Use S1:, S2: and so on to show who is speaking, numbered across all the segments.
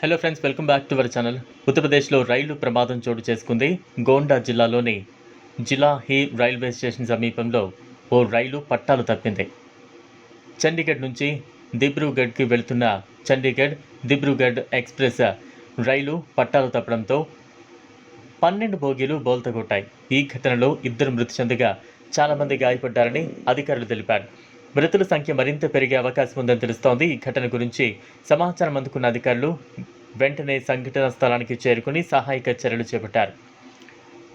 S1: Hello friends welcome back to our channel ఉత్తరప్రదేశ్లో రైలు ప్రమాదం చోటు చేసుకుంది. గోండా జిల్లాలోని జిలా హీ రైల్వే స్టేషన్ సమీపంలో ఓ రైలు పట్టాలు తప్పింది. చండీగఢ్ నుంచి దిబ్రూగఢ్కి వెళ్తున్న చండీగఢ్ దిబ్రూగఢ్ ఎక్స్ప్రెస్ రైలు పట్టాలు తప్పడంతో పన్నెండు బోగీలు బోల్తగొట్టాయి ఈ ఘటనలో ఇద్దరు మృతి చెందగా చాలామంది గాయపడ్డారని అధికారులు తెలిపారు. మృతుల సంఖ్య మరింత పెరిగే అవకాశం ఉందని తెలుస్తోంది. ఈ ఘటన గురించి సమాచారం అందుకున్న అధికారులు వెంటనే సంఘటన స్థలానికి చేరుకుని సహాయక చర్యలు చేపట్టారు.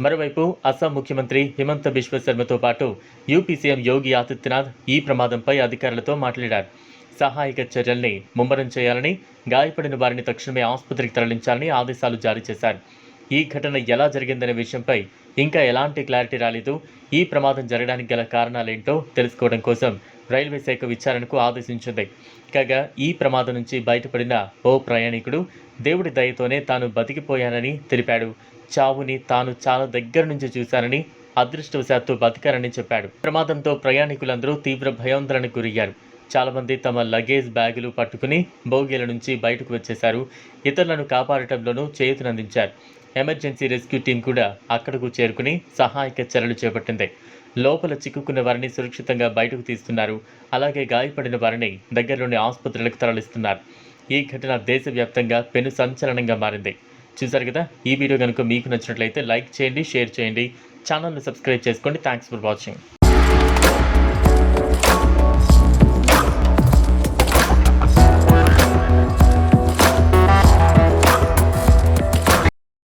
S1: మరోవైపు అస్సాం ముఖ్యమంత్రి హిమంత బిశ్వ శర్మతో పాటు యూపీ సీఎం యోగి ఆదిత్యనాథ్ ఈ ప్రమాదంపై అధికారులతో మాట్లాడారు. సహాయక చర్యల్ని ముమ్మరం చేయాలని గాయపడిన వారిని తక్షణమే ఆసుపత్రికి తరలించాలని ఆదేశాలు జారీ చేశారు. ఈ ఘటన ఎలా జరిగిందనే విషయంపై ఇంకా ఎలాంటి క్లారిటీ రాలేదు. ఈ ప్రమాదం జరగడానికి గల కారణాలేంటో తెలుసుకోవడం కోసం రైల్వే శాఖ విచారణకు ఆదేశించింది. కాగా ఈ ప్రమాదం నుంచి బయటపడిన ఓ ప్రయాణికుడు దేవుడి దయతోనే తాను బతికిపోయానని తెలిపాడు. చావుని తాను చాలా దగ్గర నుంచి చూశానని అదృష్టవశాత్తు బతికారని చెప్పాడు. ప్రమాదంతో ప్రయాణికులందరూ తీవ్ర భయాందోళనకు గురయ్యారు. చాలామంది తమ లగేజ్ బ్యాగులు పట్టుకుని బోగీల నుంచి బయటకు వచ్చేశారు. ఇతరులను కాపాడటంలోనూ చేతునందించారు ఎమర్జెన్సీ రెస్క్యూ టీం కూడా అక్కడకు చేరుకుని సహాయక చర్యలు చేపట్టింది. లోపల చిక్కుకున్న వారిని సురక్షితంగా బయటకు తీస్తున్నారు. అలాగే గాయపడిన వారిని దగ్గరలోని ఆసుపత్రులకు తరలిస్తున్నారు. ఈ ఘటన దేశవ్యాప్తంగా పెను సంచలనంగా మారింది. చూసారు కదా? ఈ వీడియో కనుక మీకు నచ్చినట్లయితే లైక్ చేయండి షేర్ చేయండి. ఛానల్ని సబ్స్క్రైబ్ చేసుకోండి. Thanks for watching